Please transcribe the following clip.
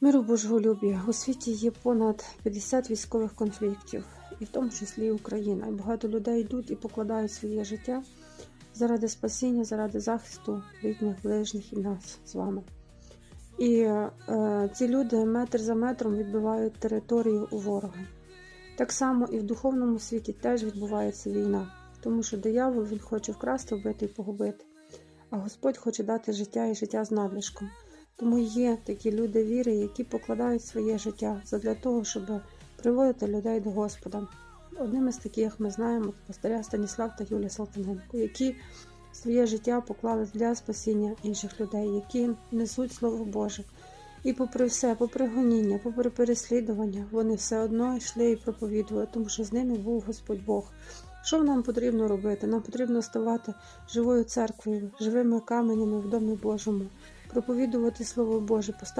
Миру Божого любі. У світі є понад 50 військових конфліктів, і в тому числі і Україна. І багато людей йдуть і покладають своє життя заради спасіння, заради захисту рідних, ближніх і нас з вами. І е, ці люди метр за метром відбивають територію у ворога. Так само і в духовному світі теж відбувається війна, тому що диявол він хоче вкрасти, вбити і погубити, а Господь хоче дати життя і життя з надлишком. Тому є такі люди віри, які покладають своє життя для того, щоб приводити людей до Господа. Одним із таких ми знаємо пастиря Станіслав та Юлія Салтаненко, які своє життя поклали для спасіння інших людей, які несуть Слово Боже. І попри все, попри гоніння, попри переслідування, вони все одно йшли і проповідували, тому що з ними був Господь Бог. Що нам потрібно робити? Нам потрібно ставати живою церквою, живими каменями в домі Божому, проповідувати Слово Боже, поставити.